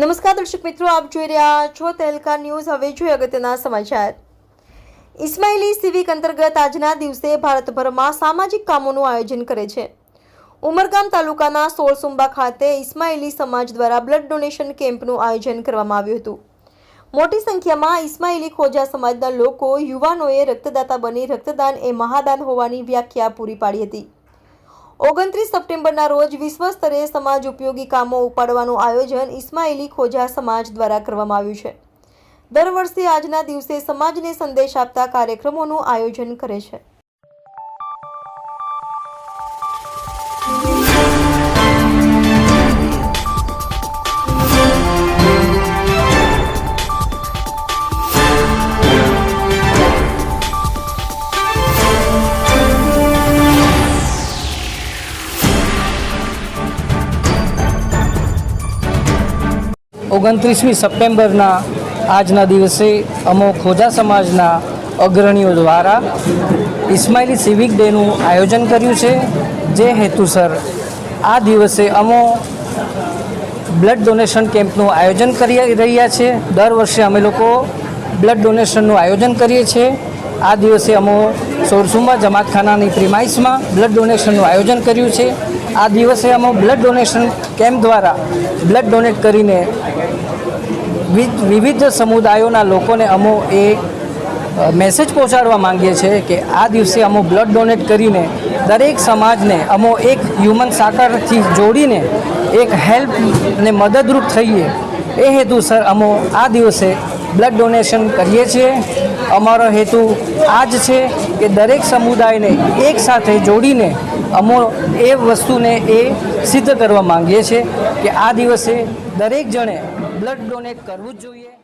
નમસ્કાર દર્શક મિત્રો, આપ જોઈ રહ્યા છો તેલકા ન્યૂઝ. હવે જોઈએ અગત્યના સમાચાર. ઇસ્માઇલી સિવિક અંતર્ગત આજના દિવસે ભારતભરમાં સામાજિક કામોનું આયોજન કરે છે. ઉમરગામ તાલુકાના સોળસુંબા ખાતે ઇસ્માઇલી સમાજ દ્વારા બ્લડ ડોનેશન કેમ્પનું આયોજન કરવામાં આવ્યું હતું. મોટી સંખ્યામાં ઇસ્માઇલી ખોજા સમાજના લોકો યુવાનોએ રક્તદાતા બની રક્તદાન એ મહાદાન હોવાની વ્યાખ્યા પૂરી પાડી હતી. ઓગણત્રીસ સપ્ટેમ્બરના રોજ વિશ્વ સ્તરે સમાજ ઉપયોગી કામો ઉપાડવાનું આયોજન ઇસ્માઇલી ખોજા સમાજ દ્વારા કરવામાં આવ્યું છે. દર વર્ષે આજના દિવસે સમાજને સંદેશ આપતા કાર્યક્રમોનું આયોજન કરે છે. ઓગણત્રીસમી સપ્ટેમ્બરના આજના દિવસે અમો ખોજા સમાજના અગ્રણીઓ દ્વારા ઇસ્માઇલી સિવિક ડેનું આયોજન કર્યું છે. જે હેતુસર આ દિવસે અમો બ્લડ ડોનેશન કેમ્પનું આયોજન કરી રહ્યા છે. દર વર્ષે અમે લોકો બ્લડ ડોનેશનનું આયોજન કરીએ છીએ. આ દિવસે અમો સોરસુમાં જમાતખાનાની પ્રિમાઇસમાં બ્લડ ડોનેશનનું આયોજન કર્યું છે. આ દિવસે અમે બ્લડ ડોનેશન કેમ્પ દ્વારા બ્લડ ડોનેટ કરીને વિવિધ સમુદાયોના લોકોને અમો એ મેસેજ પહોંચાડવા માંગીએ છીએ કે આ દિવસે અમો બ્લડ ડોનેટ કરીને દરેક સમાજને અમો એક હ્યુમન સાકરથી જોડીને એક હેલ્પ અને મદદરૂપ થઈએ. એ હેતુસર અમો આ દિવસે બ્લડ ડોનેશન કરીએ છીએ. અમારો હેતુ આ જ છે કે દરેક સમુદાયને એક સાથે જોડીને અમો એ વસ્તુને એ સિદ્ધ કરવા માંગીએ છીએ કે આ દિવસે દરેક જણે બ્લડ ડોનેટ કરવું જ જોઈએ.